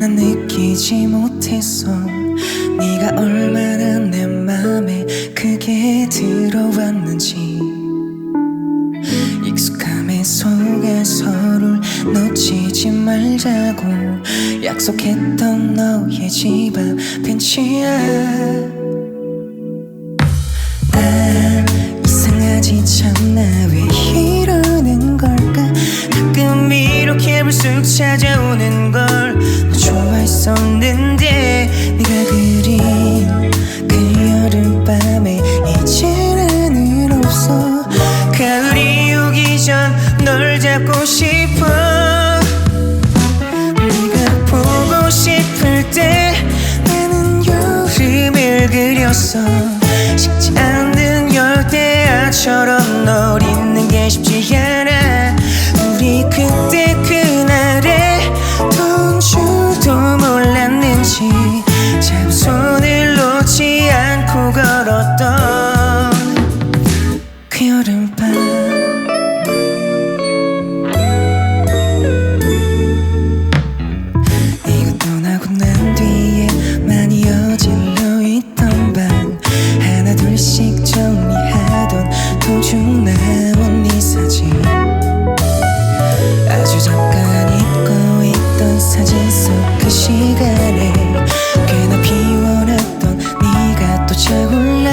난 느끼지 못했어. 네가 얼마나 내 맘에 크게 들어왔는지. 익숙함에 속에 서로를 놓치지 말자고 약속했던 너의 집앞 벤치야 난 이상하지 참나 왜 이러는 걸까? 가끔 이렇게 불쑥 찾아 여 시간에 꽤나 비워놨던 네가 또 차올라.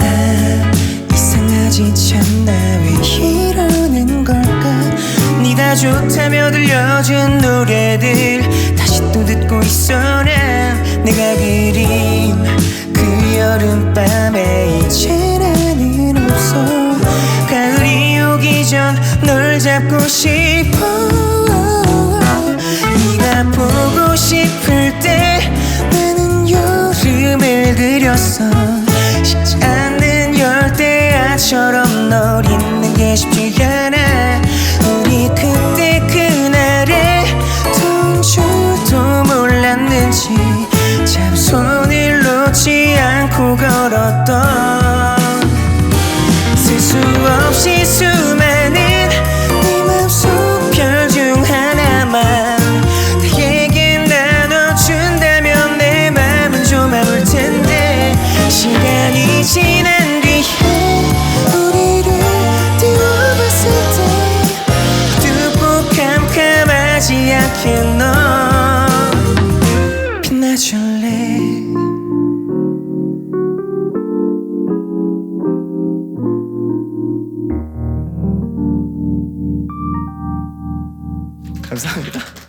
아 이상하지 참나 왜 이러는 걸까? 네가 좋다며 들려준 노래들 다시 또 듣고 있어 난 내가 그린 그 여름밤에 이제 나는 없어 가을이 오기 전 널 잡고 싶어 그렸어. 식지 않는 열대야처럼 널 잊는 게 쉽지 않아. 우리 그때 그날에 돈 줄도 몰랐는지 참 손을 놓지 않고 걸었던. 쓸 수 없이 수 감사합니다.